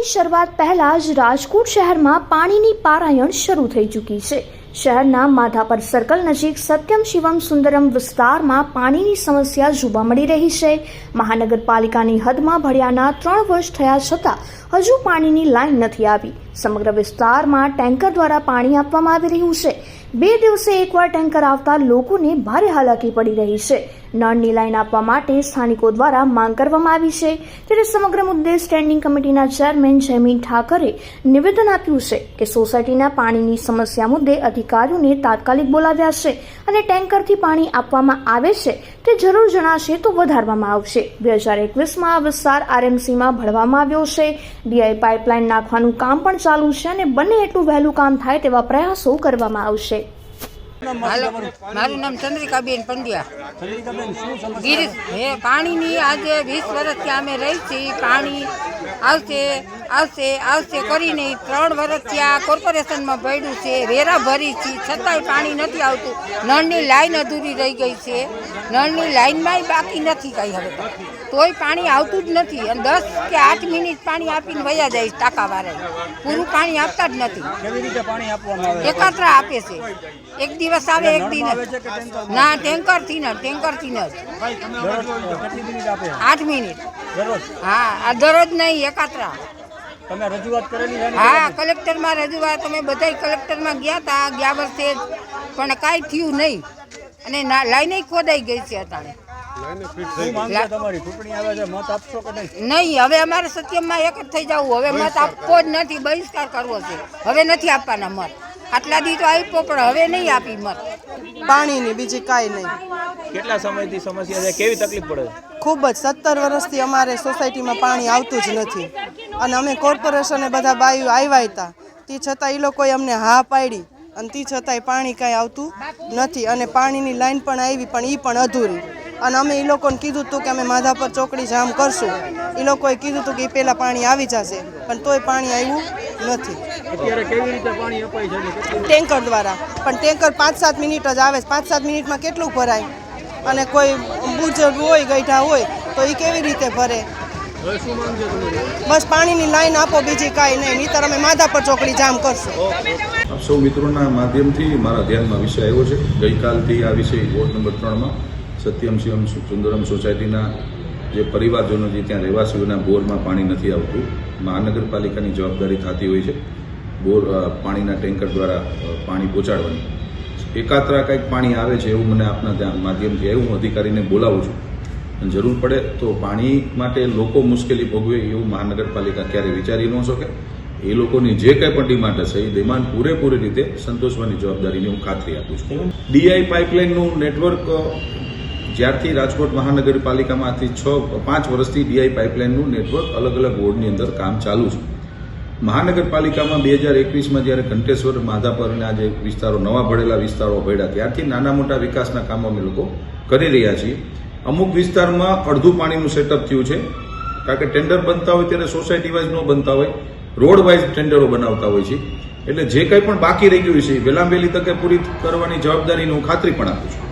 ચોમાસાની શરૂઆત પહેલા જ રાજકોટ શહેરમાં પાણીની પારાયણ શરૂ થઈ ચૂકી છે. શહેરના માધાપર સર્કલ નજીક સત્યમ શિવમ સુંદરમ વિસ્તારમાં પાણીની સમસ્યા જોવા મળી રહી છે. મહાનગરપાલિકાની હદમાં ભળ્યાના ત્રણ વર્ષ થયા છતાં હજુ પાણીની લાઈન નથી આવી. સમગ્ર વિસ્તારમાં ટેન્કર દ્વારા પાણી આપવામાં આવી રહ્યું છે. બે દિવસે એકવાર ટેન્કર આવતા લોકોને ભારે હાલાકી પડી રહી છે. નળની લાઈન આપવા માટે સ્થાનિકો દ્વારા માંગ કરવામાં આવી છે. ત્યારે સમગ્ર મુદ્દે સ્ટેન્ડિંગ કમિટીના ચેરમેન જયમીન ઠાકરે નિવેદન આપ્યું છે કે સોસાયટીના પાણીની સમસ્યા મુદ્દે અધિકારીઓને તાત્કાલિક બોલાવ્યા છે અને ટેન્કરથી પાણી આપવામાં આવે છે તે જરૂર જણાશે તો વધારવામાં આવશે. બે હજાર એકવીસમાં આ વિસ્તાર આરએમસીમાં ભળવામાં આવ્યો છે. ડીઆઈ પાઇપલાઇન નાખવાનું કામ પણ ચાલુ છે અને બંને એટલું વહેલું કામ થાય તેવા પ્રયાસો કરવામાં આવશે. મારું નામ ચંદ્રિકાબેન પંડ્યા. ગીરીશ હે, પાણીની આજે વીસ વર્ષથી અમે રહી છીએ. પાણી આવશે આવશે આવશે કરીને ત્રણ વર્ષથી આ કોર્પોરેશનમાં ભર્યું છે વેરા ભરી છે છતાંય પાણી નથી આવતું. નળની લાઈન અધૂરી રહી ગઈ છે. નળની લાઈનમાંય બાકી નથી કાંઈ હવે. તોય પાણી આવતું જ નથી. અને દસ કે આઠ મિનિટ પાણી આપીને વયા જાય ટાંકાવાળા પૂરું પાણી આપતા જ નથી? એકાત્રા આપે છે. એક દિવસ આવે એક દિન? ના ટેન્કરથી ન ટેન્કરથી ન આઠ મિનિટ. હા આ દરરોજ નહીં એકાત્રા. તમે રજૂઆત કરેલી હા કલેક્ટરમાં રજૂઆત અમે બધા કલેક્ટરમાં ગયા હતા ગયા વર્ષે જ પણ કાંઈ થયું નહીં. અને લાઈને ખોદાઈ ગઈ છે અત્યારે શું માંગ છે તમારી ચૂંટણી આવે છે મત આપશો કે નહીં? નહીં હવે અમારે સત્યમાં એક જ થઈ જવું. હવે મત આપવો જ નથી બહિષ્કાર કરવો છે. હવે નથી આપવાના મત. આટલા દી તો આપ્યો પણ હવે નહીં આપી મત. પાણીની બીજી કાંઈ નહીં. કેટલા સમયથી સમસ્યા છે? કેવી તકલીફ પડે? ખૂબ જ સત્તર વર્ષથી અમારે સોસાયટીમાં પાણી આવતું જ નથી. અને અમે કોર્પોરેશને બધા બાયું આવ્યા હતા. તે છતાં એ લોકોએ અમને હા પાડી. અને તે છતાંય પાણી કાંઈ આવતું નથી. અને પાણીની લાઈન પણ આવી પણ એ પણ અધૂરી. અને અમે એ લોકોને કીધું હતું કે અમે માધાપર ચોકડી જામ કરશું. એ લોકોએ કીધું હતું કે એ પહેલાં પાણી આવી જશે પણ તોય પાણી આવ્યું નથી. ટેન્કર દ્વારા. પણ ટેન્કર પાંચ સાત મિનિટ જ આવે છે. પાંચ સાત મિનિટમાં કેટલું ભરાય? અને કોઈ બુજુર્ગ હોય ગઈઠા હોય તો એ કેવી રીતે ભરે? બસ પાણીની લાઈન આપો બીજી કાંઈ નહીં. નહીતર અમે માધાપર ચોકડી જામ કરશું. સૌ મિત્રોના માધ્યમથી મારા ધ્યાનમાં વિષય આવ્યો છે. ગઈકાલથી આ વિષય વોર્ડ નંબર ત્રણમાં સત્યમ શિવમ સુંદરમ સોસાયટીના જે પરિવારજનો જે ત્યાં રહેવાસીઓના બોરમાં પાણી નથી આવતું મહાનગરપાલિકાની જવાબદારી થતી હોય છે. બોર પાણીના ટેન્કર દ્વારા પાણી પહોંચાડવાની. એકાત્રા કંઈક પાણી આવે છે એવું મને આપના ત્યાં માધ્યમથી હું અધિકારીને બોલાવું છું. અને જરૂર પડે તો પાણી માટે લોકો મુશ્કેલી ભોગવે એવું મહાનગરપાલિકા ક્યારે વિચારી ન શકે. એ લોકોની જે કંઈ પણ ડિમાન્ડ હશે એ ડિમાન્ડ પૂરેપૂરી રીતે સંતોષવાની જવાબદારીની હું ખાતરી આપું છું. ડીઆઈ પાઇપલાઇનનું નેટવર્ક જ્યારથી રાજકોટ મહાનગરપાલિકામાંથી છ, પાંચ વર્ષથી ડીઆઈ પાઇપલાઇનનું નેટવર્ક અલગ અલગ વોર્ડની અંદર કામ ચાલુ છે. મહાનગરપાલિકામાં બે હજાર એકવીસમાં જ્યારે કંટેશ્વર માધાપર અને આ જે વિસ્તારો, નવા ભળેલા વિસ્તારો ભળ્યા ત્યારથી નાના મોટા વિકાસના કામો અમે લોકો કરી રહ્યા છીએ. અમુક વિસ્તારમાં અડધું પાણીનું સેટઅપ થયું છે. કારણ કે ટેન્ડર બનતા હોય ત્યારે સોસાયટી વાઇઝ ન બનતા હોય રોડ વાઇઝ ટેન્ડરો બનાવતા હોય છે. એટલે જે કંઈ પણ બાકી રહી ગયું છે, એ વહેલા વહેલી તકે પૂરી કરવાની જવાબદારીની હું ખાતરી પણ આપું છું.